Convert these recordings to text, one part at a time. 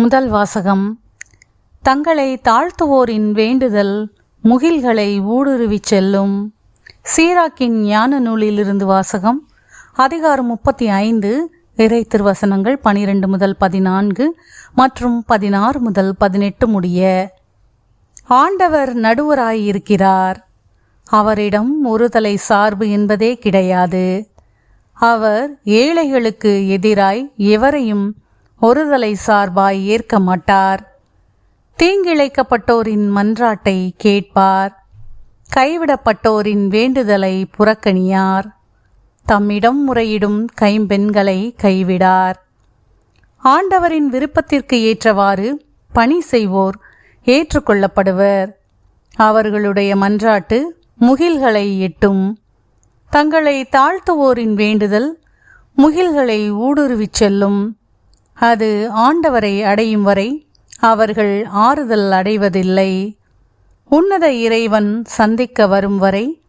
முதல் வாசகம் தங்களை தாழ்த்துவோரின் வேண்டுதல் முகில்களை ஊடுருவிச் செல்லும் சீராக்கின் ஞான நூலிலிருந்து வாசகம் அதிகாரம் முப்பத்தி ஐந்து இறை திருவசனங்கள் பனிரெண்டு முதல் பதினான்கு மற்றும் பதினாறு முதல் பதினெட்டு முடிய ஆண்டவர் நடுவராயிருக்கிறார். அவரிடம் ஒருதலை சார்பு என்பதே கிடையாது. அவர் ஏழைகளுக்கு எதிராய் எவரையும் ஒருதலை சார்பாய் ஏற்க மாட்டார். தீங்கிழைக்கப்பட்டோரின் மன்றாட்டை கேட்பார். கைவிடப்பட்டோரின் வேண்டுதலை புறக்கணியார். தம்மிடம் முறையிடும் கைம்பெண்களை கைவிடார். ஆண்டவரின் விருப்பத்திற்கு ஏற்றவாறு பணி செய்வோர் ஏற்றுக்கொள்ளப்படுவர். அவர்களுடைய மன்றாட்டு முகில்களை எட்டும். தங்களை தாழ்த்துவோரின் வேண்டுதல் முகில்களை ஊடுருவிச் செல்லும். அது ஆண்டவரை அடையும் வரை அவர்கள் ஆறுதல் அடைவதில்லை. உன்னத இறைவன் சந்திக்க வரும் வரை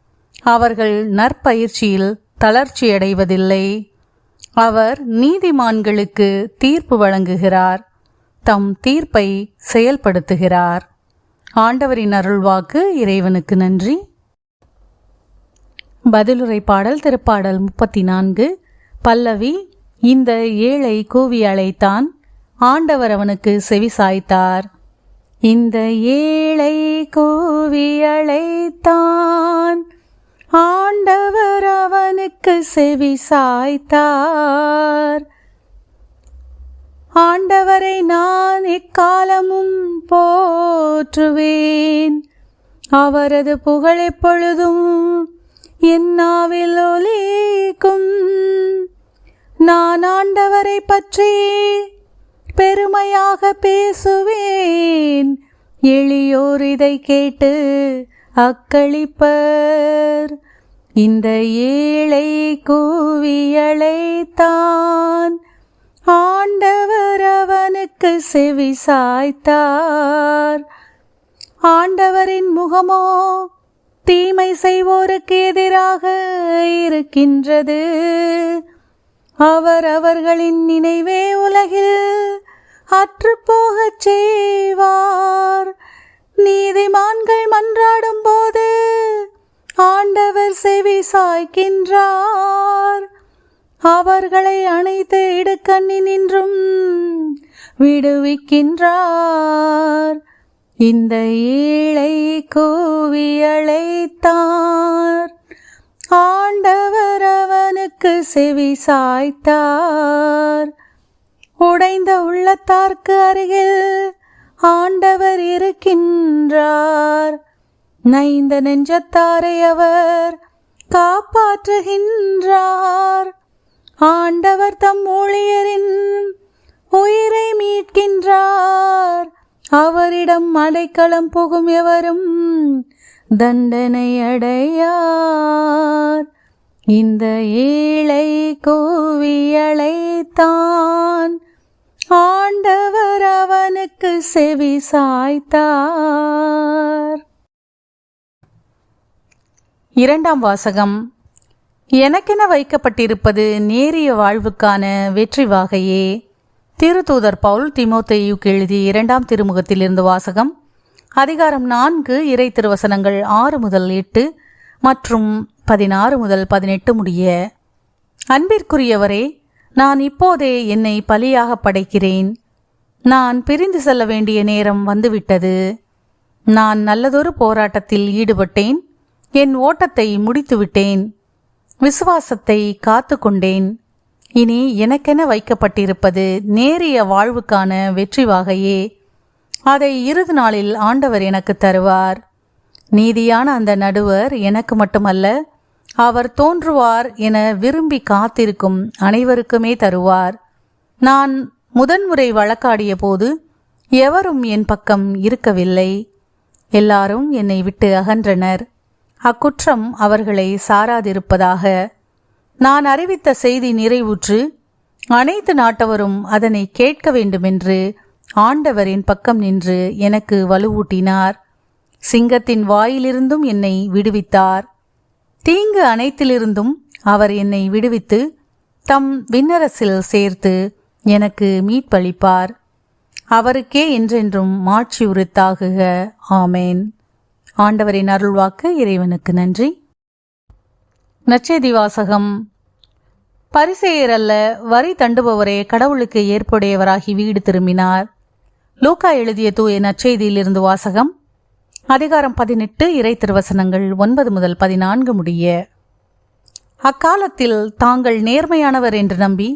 அவர்கள் நற்பயிற்சியில் தளர்ச்சியடைவதில்லை அவர் நீதிமான்களுக்கு தீர்ப்பு வழங்குகிறார். தம் தீர்ப்பை செயல்படுத்துகிறார். ஆண்டவரின் அருள்வாக்கு இறைவனுக்கு நன்றி. பதிலுரை பாடல் திருப்பாடல் முப்பத்தி நான்கு பல்லவி இந்த ஏழை கூவி அழைத்தான் ஆண்டவர் அவனுக்கு செவி சாய்த்தார் இந்த ஏழை கூவி அழைத்தான் ஆண்டவர் அவனுக்கு செவி சாய்த்தார் ஆண்டவரை நான் எக்காலமும் போற்றுவேன். அவரது புகழ் எப்பொழுதும் என்னாவில் ஒலிக்கும். நான் ஆண்டவரை பற்றி பெருமையாக பேசுவேன். எளியோர் இதை கேட்டு அக்களிப்பர். இந்த ஏழை கூவியழைத்தான். ஆண்டவர் அவனுக்கு செவி சாய்த்தார். ஆண்டவரின் முகமோ தீமை செய்வோருக்கு எதிராக இருக்கின்றது. அவர் அவர்களின் நினைவே உலகில் அற்றுப்போகச் செய்வார். நீதிமான்கள் மன்றாடும் போது ஆண்டவர் செவி சாய்க்கின்றார். அவர்களை அனைத்து இடுக்கண்ணினின்றும் விடுவிக்கின்றார். இந்த ஏழை கூவி அழைத்தார். ஆண்டவர் அவனுக்கு செவி சாய்த்தார். உடைந்த உள்ளத்தார்க்கு அருகில் ஆண்டவர் இருக்கின்றார். நைந்த நெஞ்சத்தாரை அவர் காப்பாற்றுகின்றார். ஆண்டவர் தம் ஊழியரின் உயிரை மீட்கின்றார். அவரிடம் அடைக்கலம் புகும் எவரும் தண்டனை அடையார். இந்த ஏழை கோவியலை தான் ஆண்டவர் அவனுக்கு செவி சாய்த்தார். இரண்டாம் வாசகம். எனக்கென வைக்கப்பட்டிருப்பது நேரிய வாழ்வுக்கான வெற்றி வாகையே. திருத்தூதர் பவுல் திமோத்தேயுக்கு எழுதிய இரண்டாம் திருமுகத்திலிருந்து வாசகம். அதிகாரம் நான்கு இறை திருவசனங்கள் ஆறு முதல் எட்டு மற்றும் பதினாறு முதல் பதினெட்டு முடிய அன்பிற்குரியவரே நான் இப்போதே என்னை பலியாக படைக்கிறேன். நான் பிரிந்து செல்ல வேண்டிய நேரம் வந்துவிட்டது. நான் நல்லதொரு போராட்டத்தில் ஈடுபட்டேன். என் ஓட்டத்தை முடித்துவிட்டேன். விசுவாசத்தை காத்து கொண்டேன் இனி எனக்கென வைக்கப்பட்டிருப்பது நேரிய வாழ்வுக்கான வெற்றி வாகையே அதை இறுதி நாளில் ஆண்டவர் எனக்கு தருவார். நீதியான அந்த நடுவர் எனக்கு மட்டுமல்ல அவர் தோன்றுவார் என விரும்பி காத்திருக்கும் அனைவருக்குமே தருவார். நான் முதன்முறை வழக்காடிய போது எவரும் என் பக்கம் இருக்கவில்லை. எல்லாரும் என்னை விட்டு அகன்றனர். அக்குற்றம் அவர்களை சாராதிருப்பதாக. நான் அறிவித்த செய்தி நிறைவுற்று அனைத்து நாட்டவரும் அதனை கேட்க வேண்டுமென்று ஆண்டவரின் பக்கம் நின்று எனக்கு வலுவூட்டினார். சிங்கத்தின் வாயிலிருந்தும் என்னை விடுவித்தார். தீங்கு அனைத்திலிருந்தும் அவர் என்னை விடுவித்து தம் விண்ணரசில் சேர்த்து எனக்கு மீட்பளிப்பார். அவருக்கே என்றென்றும் மாட்சி உரித்தாகுக ஆமேன். ஆண்டவரின் அருள்வாக்கு இறைவனுக்கு நன்றி. நச்செய்தி வாசகம் பரிசெயர் அல்ல வரி தண்டுபவரே கடவுளுக்கு ஏற்புடையவராகி வீடு திரும்பினார். லூக்கா எழுதிய தூய நற்செய்தியிலிருந்து வாசகம். அதிகாரம் பதினெட்டு இறை திருவசனங்கள் ஒன்பது முதல் பதினான்கு முடிய அக்காலத்தில் தாங்கள் நேர்மையானவர் என்று நம்பி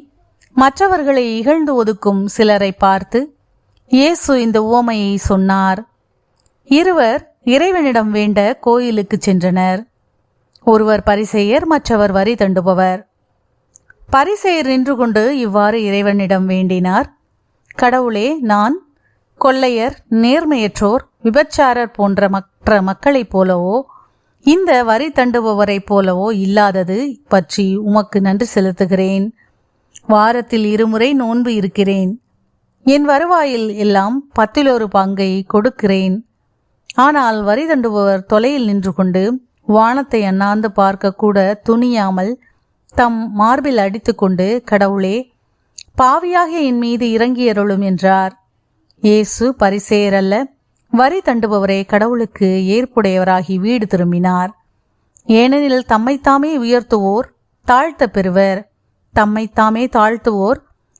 மற்றவர்களை இகழ்ந்து ஒதுக்கும் சிலரை பார்த்து இயேசு இந்த ஓமையை சொன்னார். இருவர் இறைவனிடம் வேண்ட கோயிலுக்கு சென்றனர். ஒருவர் பரிசெயர் மற்றவர் வரி தண்டுபவர். பரிசெயர் நின்று கொண்டு இவ்வாறு இறைவனிடம் வேண்டினார். கடவுளே நான் கொள்ளையர் நேர்மையற்றோர் விபச்சாரர் போன்ற மற்ற மக்களைப் போலவோ இந்த வரி தண்டுபவரைப் போலவோ இல்லாதது பற்றி உமக்கு நன்றி செலுத்துகிறேன். வாரத்தில் இருமுறை நோன்பு இருக்கிறேன். என் வருவாயில் எல்லாம் பத்திலொரு பங்கை கொடுக்கிறேன். ஆனால் வரி தண்டுபவர் தொலையில் நின்று கொண்டு வானத்தை அண்ணாந்து பார்க்க கூட துணியாமல் தம் மார்பில் அடித்துக்கொண்டு கடவுளே பாவியாக என் மீது இறங்கியருளும் என்றார். இயேசு பரிசேரல்ல வரி தண்டுபவரே கடவுளுக்கு ஏற்புடையவராகி வீடு திரும்பினார். ஏனெனில் தம்மைத்தாமே உயர்த்துவோர் தாழ்த்த பெறுவர். தம்மைத்தாமே தாழ்த்துவோர்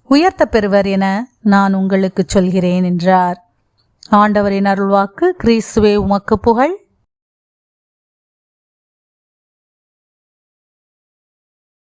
உயர்த்த பெறுவர் என நான் உங்களுக்கு சொல்கிறேன் என்றார். ஆண்டவரின் அருள்வாக்கு கிறிஸ்துவே உமக்கு புகழ்.